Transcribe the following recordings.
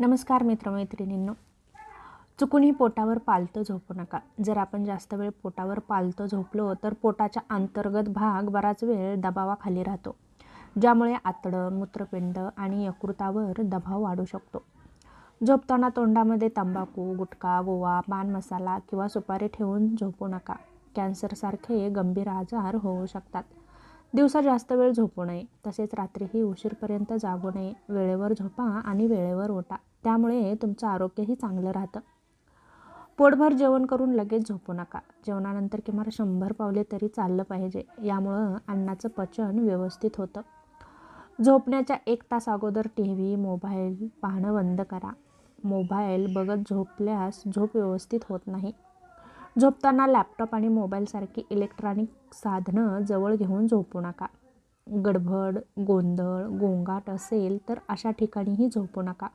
नमस्कार मित्रमैत्रिणींनो. चुकूनही पोटावर पालतं झोपू नका. जर आपण जास्त वेळ पोटावर पालतं झोपलो तर पोटाचा अंतर्गत भाग बराच वेळ दबावाखाली राहतो. ज्यामुळे आतडं मूत्रपिंड आणि यकृतावर दबाव वाढू शकतो. झोपताना तोंडामध्ये तंबाखू गुटखा गोवा पान मसाला किंवा सुपारी ठेवून झोपू नका. कॅन्सरसारखे गंभीर आजार होऊ शकतात. दिवसा जास्त वेळ झोपू नये. तसेच रात्रीही उशीरपर्यंत जागू नये. वेळेवर झोपा आणि वेळेवर ओटा. त्यामुळे तुमचं आरोग्यही चांगलं राहतं. पोटभर जेवण करून लगेच झोपू नका. जेवणानंतर किमान शंभर पावले तरी चाललं पाहिजे. यामुळं अन्नाचं पचन व्यवस्थित होतं. झोपण्याच्या एक तास अगोदर टी व्ही मोबाईल पाहणं बंद करा. मोबाईल बघत झोपल्यास झोप व्यवस्थित होत नाही. झोपताना लॅपटॉप आणि मोबाईलसारखी इलेक्ट्रॉनिक साधनं जवळ घेऊन झोपू नका. गडबड गोंधळ गोंगाट असेल तर अशा ठिकाणीही झोपू नका.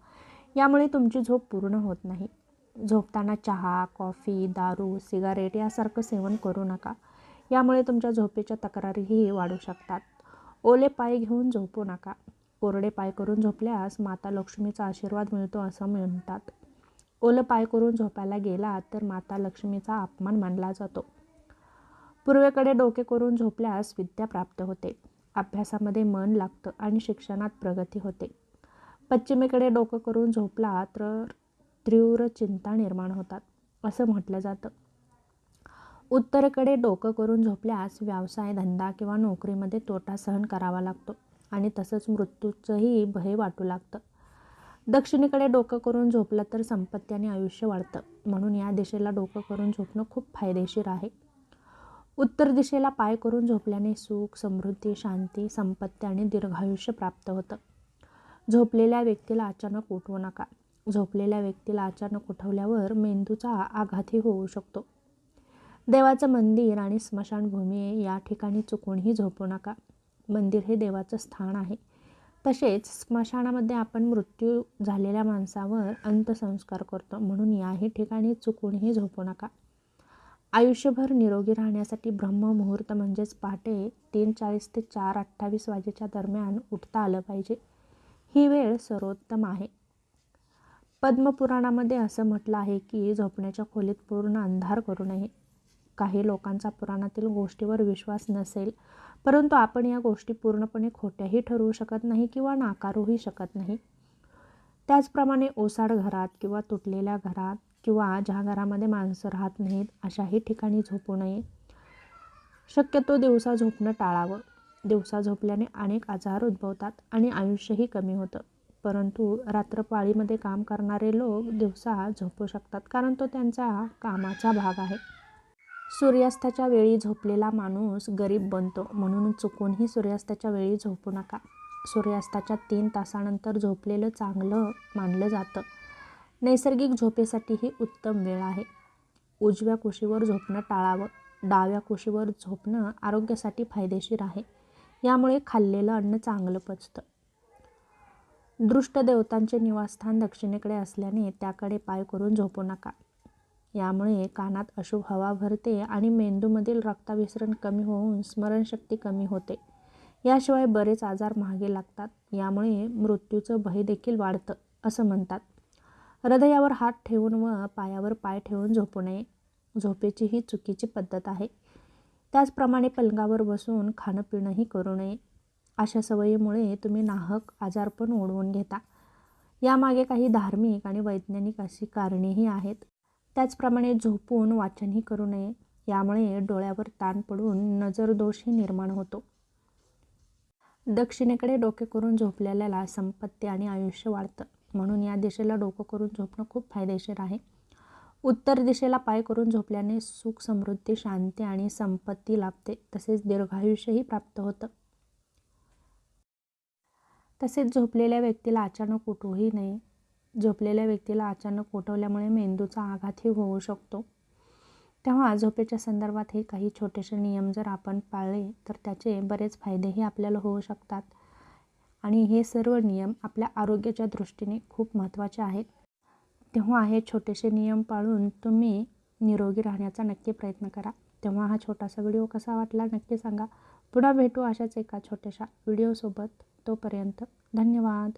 यामुळे तुमची झोप पूर्ण होत नाही. झोपताना चहा कॉफी दारू सिगारेट यासारखं सेवन करू नका. यामुळे तुमच्या झोपेच्या तक्रारीही वाढू शकतात. ओले पाय घेऊन झोपू नका. कोरडे पाय करून झोपल्यास माता लक्ष्मीचा आशीर्वाद मिळतो असं म्हणतात. ओलं पाय करून झोपायला गेला तर माता लक्ष्मीचा अपमान मानला जातो. पूर्वेकडे डोके करून झोपल्यास विद्या प्राप्त होते. अभ्यासामध्ये मन लागतं आणि शिक्षणात प्रगती होते. पश्चिमेकडे डोकं करून झोपला तर तीव्र चिंता निर्माण होतात असं म्हटलं जातं. उत्तरेकडे डोकं करून झोपल्यास व्यवसाय धंदा किंवा नोकरीमध्ये तोटा सहन करावा लागतो आणि तसंच मृत्यूचंही भय वाटू लागतं. दक्षिणेकडे डोकं करून झोपलं तर संपत्ती आणि आयुष्य वाढतं. म्हणून या दिशेला डोकं करून झोपणं खूप फायदेशीर आहे. उत्तर दिशेला पाय करून झोपल्याने सुख समृद्धी शांती संपत्ती आणि दीर्घायुष्य प्राप्त होतं. झोपलेल्या व्यक्तीला अचानक उठवू नका. झोपलेल्या व्यक्तीला अचानक उठवल्यावर मेंदूचा आघातही होऊ शकतो. देवाचं मंदिर आणि स्मशानभूमी या ठिकाणी चुकूनही झोपू नका. मंदिर हे देवाचं स्थान आहे. तसेच स्मशानामध्ये आपण मृत्यू झालेल्या माणसावर अंत्यसंस्कार करतो. म्हणून याही ठिकाणी चुकूनही झोपू नका. आयुष्यभर निरोगी राहण्यासाठी ब्रह्ममुहूर्त म्हणजेच पहाटे तीन चाळीस ते चार अठ्ठावीस वाजेच्या दरम्यान उठता आलं पाहिजे. ही वेळ सर्वोत्तम आहे. पद्मपुराणामध्ये असं म्हटलं आहे की झोपण्याच्या खोलीत पूर्ण अंधार करू नये. काही लोकांचा पुराणातील गोष्टीवर विश्वास नसेल परंतु आपण या गोष्टी पूर्णपणे खोट्याही ठरवू शकत नाही किंवा नाकारूही शकत नाही. त्याचप्रमाणे ओसाड घरात किंवा तुटलेल्या घरात किंवा ज्या घरामध्ये माणसं राहत नाहीत अशाही ठिकाणी झोपू नये. शक्यतो दिवसा झोपणं टाळावं. दिवसा झोपल्याने अनेक आजार उद्भवतात आणि आयुष्यही कमी होतं. परंतु रात्रपाळीमध्ये काम करणारे लोक दिवसा झोपू शकतात कारण तो त्यांचा कामाचा भाग आहे. सूर्यास्ताच्या वेळी झोपलेला माणूस गरीब बनतो. म्हणून चुकूनही सूर्यास्ताच्या वेळी झोपू नका. सूर्यास्ताच्या तीन तासानंतर झोपलेलं चांगलं मानलं जातं. नैसर्गिक झोपेसाठी ही उत्तम वेळ आहे. उजव्या कुशीवर झोपणं टाळावं. डाव्या कुशीवर झोपणं आरोग्यासाठी फायदेशीर आहे. यामुळे खाल्लेलं अन्न चांगलं पचतं. दृष्ट देवतांचे निवासस्थान दक्षिणेकडे असल्याने त्याकडे पाय करून झोपू नका. यामुळे कानात अशुभ हवा भरते आणि मेंदूमधील रक्ताभिसरण कमी होऊन स्मरणशक्ती कमी होते. याशिवाय बरेच आजार महागे लागतात. यामुळे मृत्यूचं भय देखील वाढतं असं म्हणतात. हृदयावर हात ठेवून व पायावर पाय ठेवून झोपू नये झोपेची ही चुकीची पद्धत आहे. त्याचप्रमाणे पलंगावर बसून खाणं पिणंही करू नये. अशा सवयीमुळे तुम्ही नाहक आजारपण ओढवून घेता. यामागे काही धार्मिक आणि वैज्ञानिक अशी कारणेही आहेत. त्याचप्रमाणे झोपून वाचनही करू नये यामुळे डोळ्यावर ताण पडून नजरदोषही निर्माण होतो. दक्षिणेकडे डोके करून झोपलेल्याला संपत्ती आणि आयुष्य वाढतं. म्हणून या दिशेला डोकं करून झोपणं खूप फायदेशीर आहे. उत्तर दिशेला पाय करून झोपल्याने सुख समृद्धी शांती आणि संपत्ती लाभते. तसेच दीर्घायुष्यही प्राप्त होतं. तसेच झोपलेल्या व्यक्तीला अचानक उठूही नये. झोपलेल्या व्यक्तीला अचानक उठवल्यामुळे मेंदूचा आघातही होऊ शकतो. तेव्हा झोपेच्या संदर्भात हे काही छोटेसे नियम जर आपण पाळले तर त्याचे बरेच फायदेही आपल्याला होऊ शकतात. आणि हे सर्व नियम आपल्या आरोग्याच्या दृष्टीने खूप महत्त्वाचे आहेत. तेव्हा हे छोटेसे नियम पाळून तुम्ही निरोगी राहण्याचा नक्की प्रयत्न करा. तेव्हा हा छोटासा व्हिडिओ कसा वाटला नक्की सांगा. पुन्हा भेटू अशाच एका छोट्याशा व्हिडिओसोबत. तोपर्यंत धन्यवाद.